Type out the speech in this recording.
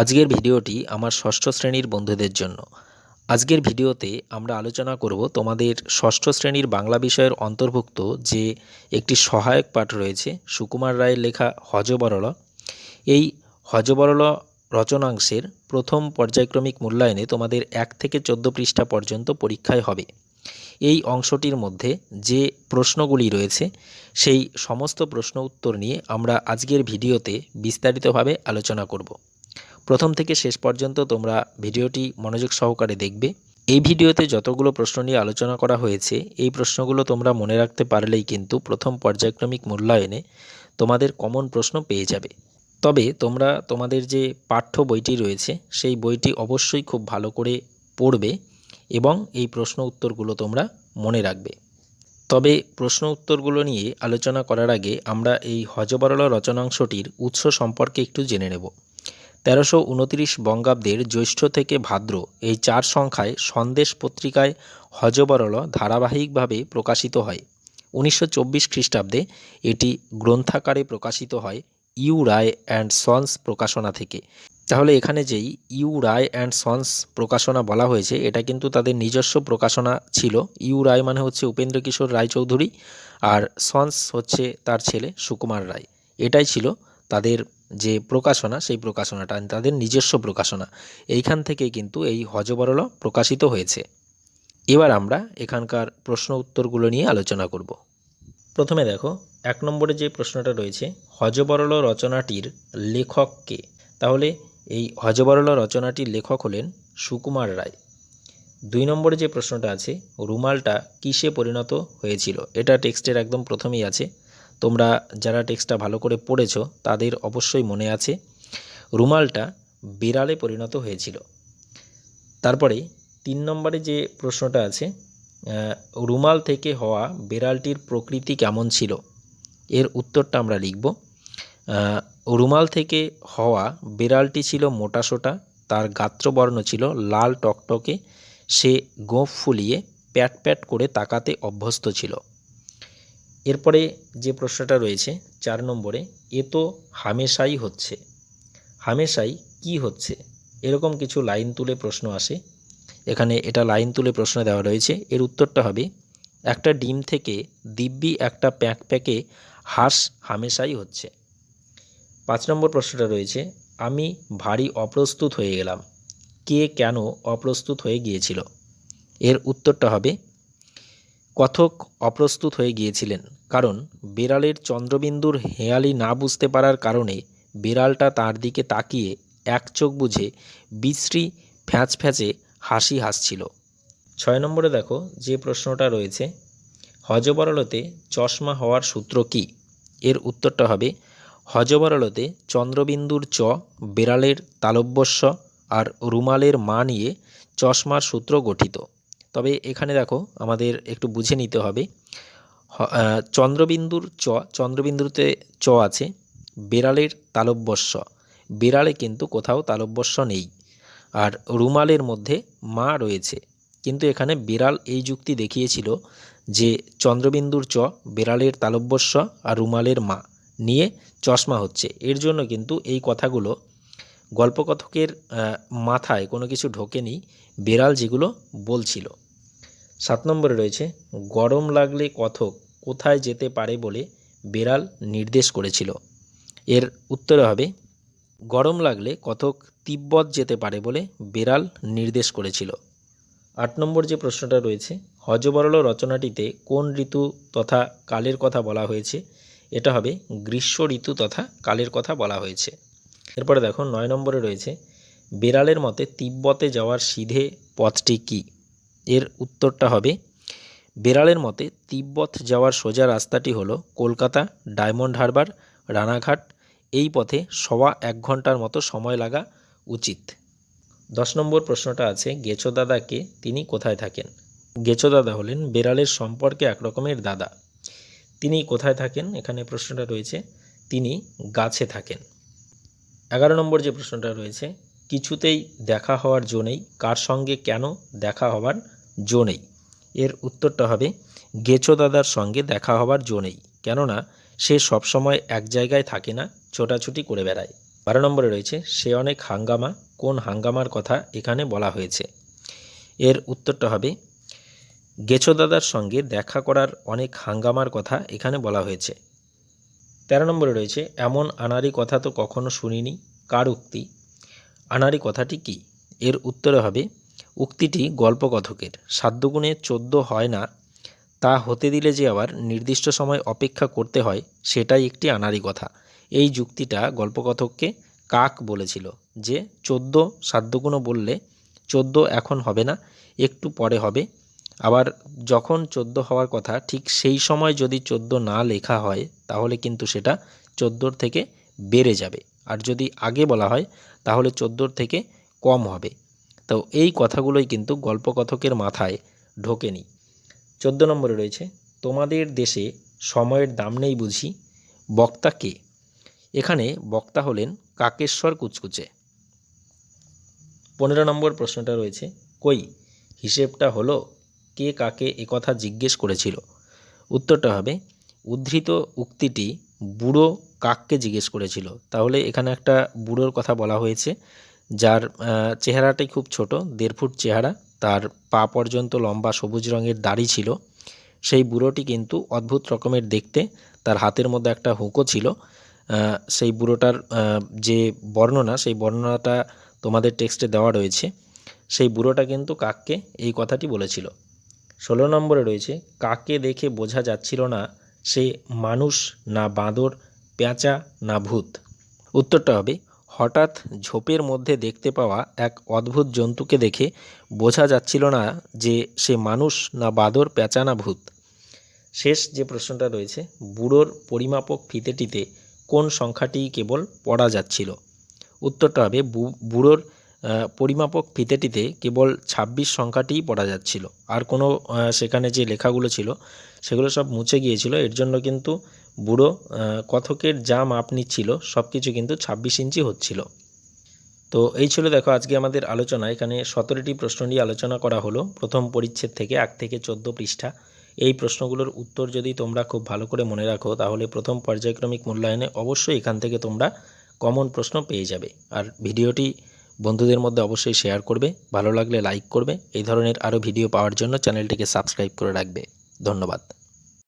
আজকের ভিডিওটি আমার ষষ্ঠ শ্রেণির বন্ধুদের জন্য। আজকের ভিডিওতে আমরা আলোচনা করব তোমাদের ষষ্ঠ শ্রেণির বাংলা বিষয়ের অন্তর্ভুক্ত যে একটি সহায়ক পাঠ রয়েছে, সুকুমার রায়ের লেখা হজবরল এই হজবরল রচনাংশের প্রথম পর্যায়ক্রমিক মূল্যায়নে তোমাদের এক থেকে চোদ্দ পৃষ্ঠা পর্যন্ত পরীক্ষায় হবে। এই অংশটির মধ্যে যে প্রশ্নগুলি রয়েছে, সেই সমস্ত প্রশ্ন উত্তর নিয়ে আমরা আজকের ভিডিওতে বিস্তারিতভাবে আলোচনা করব। প্রথম থেকে শেষ পর্যন্ত তোমরা ভিডিওটি মনোযোগ সহকারে দেখবে। এই ভিডিওতে যতগুলো প্রশ্ন নিয়ে আলোচনা করা হয়েছে, এই প্রশ্নগুলো তোমরা মনে রাখতে পারলেই কিন্তু প্রথম পর্যায়ক্রমিক মূল্যায়নে তোমাদের কমন প্রশ্ন পেয়ে যাবে। তবে তোমরা তোমাদের যে পাঠ্য বইটি রয়েছে, সেই বইটি অবশ্যই খুব ভালো করে পড়বে এবং এই প্রশ্ন উত্তরগুলো তোমরা মনে রাখবে। তবে প্রশ্ন উত্তরগুলো নিয়ে আলোচনা করার আগে আমরা এই হজবরল রচনাংশটির উৎস সম্পর্কে একটু জেনে নেব। তেরোশো উনত্রিশ বঙ্গাব্দের জ্যৈষ্ঠ থেকে ভাদ্র এই চার সংখ্যায় সন্দেশ পত্রিকায় হজবরল ধারাবাহিকভাবে প্রকাশিত হয়। উনিশশো চব্বিশ খ্রিস্টাব্দে এটি গ্রন্থাকারে প্রকাশিত হয় ইউ রায় অ্যান্ড সন্স প্রকাশনা থেকে। তাহলে এখানে যেই ইউ রায় অ্যান্ড সন্স প্রকাশনা বলা হয়েছে, এটা কিন্তু তাদের নিজস্ব প্রকাশনা ছিল। ইউ রায় মানে হচ্ছে উপেন্দ্র কিশোর রায়চৌধুরী আর সন্স হচ্ছে তার ছেলে সুকুমার রায়। এটাই ছিল তাদের যে প্রকাশনা, সেই প্রকাশনাটা তাদের নিজস্ব প্রকাশনা। এইখান থেকেই কিন্তু এই হজবরল প্রকাশিত হয়েছে। এবার আমরা এখানকার প্রশ্ন উত্তরগুলো নিয়ে আলোচনা করব। প্রথমে দেখো, এক নম্বরে যে প্রশ্নটা রয়েছে হজবরল রচনাটির লেখক কে? তাহলে এই হজবরল রচনাটির লেখক হলেন সুকুমার রায়। দুই নম্বরে যে প্রশ্নটা আছে, রুমালটা কিসে পরিণত হয়েছিল? এটা টেক্সটের একদম প্রথমেই আছে। তোমরা যারা টেক্সটটা ভালো করে পড়েছো, তাদের অবশ্যই মনে আছে রুমালটা বিড়ালে পরিণত হয়েছিল। তারপরে তিন নম্বরে যে প্রশ্নটা আছে রুমাল থেকে হওয়া বিড়ালটির প্রকৃতি কেমন ছিল? এর উত্তরটা আমরা লিখব। রুমাল থেকে হওয়া বিড়ালটি ছিল মোটাসোটা তার গাত্রবর্ণ ছিল লাল টকটকে, সে গোঁফ ফুলিয়ে প্যাট প্যাট করে তাকাতে অভ্যস্ত ছিল। এরপরে যে প্রশ্নটা রয়েছে চার নম্বরে, এ তো হামেশাই হচ্ছে। হামেশাই কি হচ্ছে? এরকম কিছু লাইন তুলে প্রশ্ন আসে। এখানে এটা লাইন তুলে প্রশ্ন দেওয়া রয়েছে। এর উত্তরটা হবে, একটা ডিম থেকে দিব্যি একটা প্যাক প্যাকে হাঁস হামেশাই হচ্ছে। পাঁচ নম্বর প্রশ্নটা রয়েছে, আমি ভারী অপ্রস্তুত হয়ে গেলাম। কে কেন অপ্রস্তুত হয়ে গিয়েছিল? এর উত্তরটা হবে কথক অপ্রস্তুত হয়ে গিয়েছিলেন, কারণ বিড়ালের চন্দ্রবিন্দুর হেয়ালি না বুঝতে পারার কারণে বিড়ালটা তার দিকে তাকিয়ে এক চোখ বুঝে বিশ্রী ফ্যাঁচ ফ্যাঁচে হাসি হাসছিল। ছয় নম্বরে দেখো যে প্রশ্নটা রয়েছে হজবরলতে চশমা হওয়ার সূত্র কি? এর উত্তরটা হবে হজবরলতে চন্দ্রবিন্দুর চ বিড়ালের তালব্যস্য আর রুমালের মা নিয়ে চশমার সূত্র গঠিত। তবে এখানে দেখো আমাদের একটু বুঝে নিতে হবে। চন্দ্রবিন্দুর চ, চন্দ্রবিন্দুতে চ আছে, বেড়ালের তালব্যস্য। বিড়ালে কিন্তু কোথাও তালব্যস্য নেই। আর রুমালের মধ্যে মা রয়েছে। কিন্তু এখানে বিড়াল এই যুক্তি দেখিয়েছিল যে চন্দ্রবিন্দুর চ বিড়ালের তালব্যস্য আর রুমালের মা নিয়ে চশমা হচ্ছে। এর জন্য কিন্তু এই কথাগুলো গল্পকথকের মাথায় কোনো কিছু ঢোকেনি বিড়াল যেগুলো বলছিল। সাত নম্বরে রয়েছে, গরম লাগলে কথক কোথায় যেতে পারে বলে বেড়াল নির্দেশ করেছিল। এর উত্তরে হবে, গরম লাগলে কথক তিব্বত যেতে পারে বলে বেড়াল নির্দেশ করেছিল। আট নম্বর যে প্রশ্নটা রয়েছে হজবরল রচনাটিতে কোন ঋতু তথা কালের কথা বলা হয়েছে? এটা হবে, গ্রীষ্ম ঋতু তথা কালের কথা বলা হয়েছে। এরপরে দেখো, নয় নম্বরে রয়েছে, বেড়ালের মতে তিব্বতে যাওয়ার সিধে পথটি কী? এর উত্তরটা হবে, বেড়ালের মতে তিব্বত যাওয়ার সোজা রাস্তাটি হলো কলকাতা, ডায়মন্ড হারবার, রানাঘাট। এই পথে সওয়া এক ঘণ্টার মতো সময় লাগা উচিত। দশ নম্বর প্রশ্নটা আছে, গেছো দাদাকে তিনি কোথায় থাকেন? গেছো দাদা হলেন বেড়ালের সম্পর্কে একরকমের দাদা। তিনি কোথায় থাকেন? এখানে প্রশ্নটা রয়েছে, তিনি গাছে থাকেন। এগারো নম্বর যে প্রশ্নটা রয়েছে, কিছুতেই দেখা হওয়ার জো নেই, কার সঙ্গে কেন দেখা হওয়ার জো নেই। এর উত্তরটা হবে গেচো দাদার সঙ্গে দেখা হওয়ার জো নেই। কেননা, সে সবসময় এক জায়গায় থাকে না, ছোটাছুটি করে বেড়ায়। বারো নম্বরে রয়েছে, সে অনেক হাঙ্গামা, কোন হাঙ্গামার কথা এখানে বলা হয়েছে। এর উত্তরটা হবে, গেছো দাদার সঙ্গে দেখা করার অনেক হাঙ্গামার কথা এখানে বলা হয়েছে। তেরো নম্বরে রয়েছে, এমন আনারি কথা তো কখনো শুনিনি, কার উক্তি? আনারি কথাটি কি? এর উত্তরে হবে উক্তিটি গল্পকথকের। সাধ্যগুণে চোদ্দ হয় না, তা হতে দিলে যে আবার নির্দিষ্ট সময় অপেক্ষা করতে হয়, সেটাই একটি আনারি কথা। এই যুক্তিটা গল্পকথককে কাক বলেছিল যে, চোদ্দ সাধ্যগুণও বললে চোদ্দ এখন হবে না, একটু পরে হবে। আবার যখন চোদ্দ হওয়ার কথা, ঠিক সেই সময় যদি চোদ্দ না লেখা হয়, তাহলে কিন্তু সেটা চোদ্দোর থেকে বেড়ে যাবে। আর যদি আগে বলা হয়, তাহলে চোদ্দোর থেকে কম হবে। তো এই কথাগুলোই কিন্তু গল্পকথকের মাথায় ঢোকেনি। চোদ্দ নম্বরে রয়েছে, তোমাদের দেশে সময়ের দাম নেই বুঝি, বক্তা কে? এখানে বক্তা হলেন কাকেশ্বর কুচকুচে। পনেরো নম্বর প্রশ্নটা রয়েছে, কই, হিসেবটা হলো কে কাকে একথা জিজ্ঞেস করেছিল? উত্তরটা হবে, উদ্ধৃত উক্তিটি বুড়ো কাককে জিজ্ঞেস করেছিল। তাহলে এখানে একটা বুড়োর কথা বলা হয়েছে। যার চেহারাটাই খুব ছোট, দেড় ফুট চেহারা, তার পা পর্যন্ত লম্বা সবুজ রঙের দাড়ি ছিল। সেই বুড়োটি কিন্তু অদ্ভুত রকমের দেখতে, তার হাতের মধ্যে একটা হুঁকো ছিল। সেই বুড়োটার যে বর্ণনা, সেই বর্ণনাটা তোমাদের টেক্সটে দেওয়া রয়েছে, সেই বুড়োটা কিন্তু কাককে এই কথাটি বলেছিল। ষোলো নম্বরে রয়েছে কাকে দেখে বোঝা যাচ্ছিল না সে মানুষ, না বাঁদর, পেঁচা, না ভূত। উত্তরটা হবে হঠাৎ ঝোপের মধ্যে দেখতে পাওয়া এক অদ্ভুত জন্তুকে দেখে বোঝা যাচ্ছিল না যে সে মানুষ না বাদর পেঁচা না ভূত। শেষ যে প্রশ্নটা রয়েছে, বুড়োর পরিমাপক ফিতেটিতে কোন সংখ্যাটি কেবল পড়া যাচ্ছিল? উত্তরটা হবে বুড়োর পরিমাপক ফিতেটিতে কেবল ছাব্বিশ সংখ্যাটিই পড়া যাচ্ছিল। আর কোনো সেখানে যে লেখাগুলো ছিল, সেগুলো সব মুছে গিয়েছিল। এর জন্য কিন্তু বুড়ো কথকের যা মাপ নিচ্ছিল সব কিছু কিন্তু ছাব্বিশ ইঞ্চি হচ্ছিল। তো এই ছিল দেখো আজকে আমাদের আলোচনা। এখানে সতেরোটি প্রশ্ন নিয়ে আলোচনা করা হলো। প্রথম পরিচ্ছেদ থেকে এক থেকে চোদ্দ পৃষ্ঠা। এই প্রশ্নগুলোর উত্তর যদি তোমরা খুব ভালো করে মনে রাখো, তাহলে প্রথম পর্যায়ক্রমিক মূল্যায়নে অবশ্যই এখান থেকে তোমরা কমন প্রশ্ন পেয়ে যাবে। আর ভিডিওটি বন্ধুদের মধ্যে অবশ্যই শেয়ার করবে, ভালো লাগলে লাইক করবে। এই ধরনের আরও ভিডিও পাওয়ার জন্য চ্যানেলটিকে সাবস্ক্রাইব করে রাখবে। ধন্যবাদ।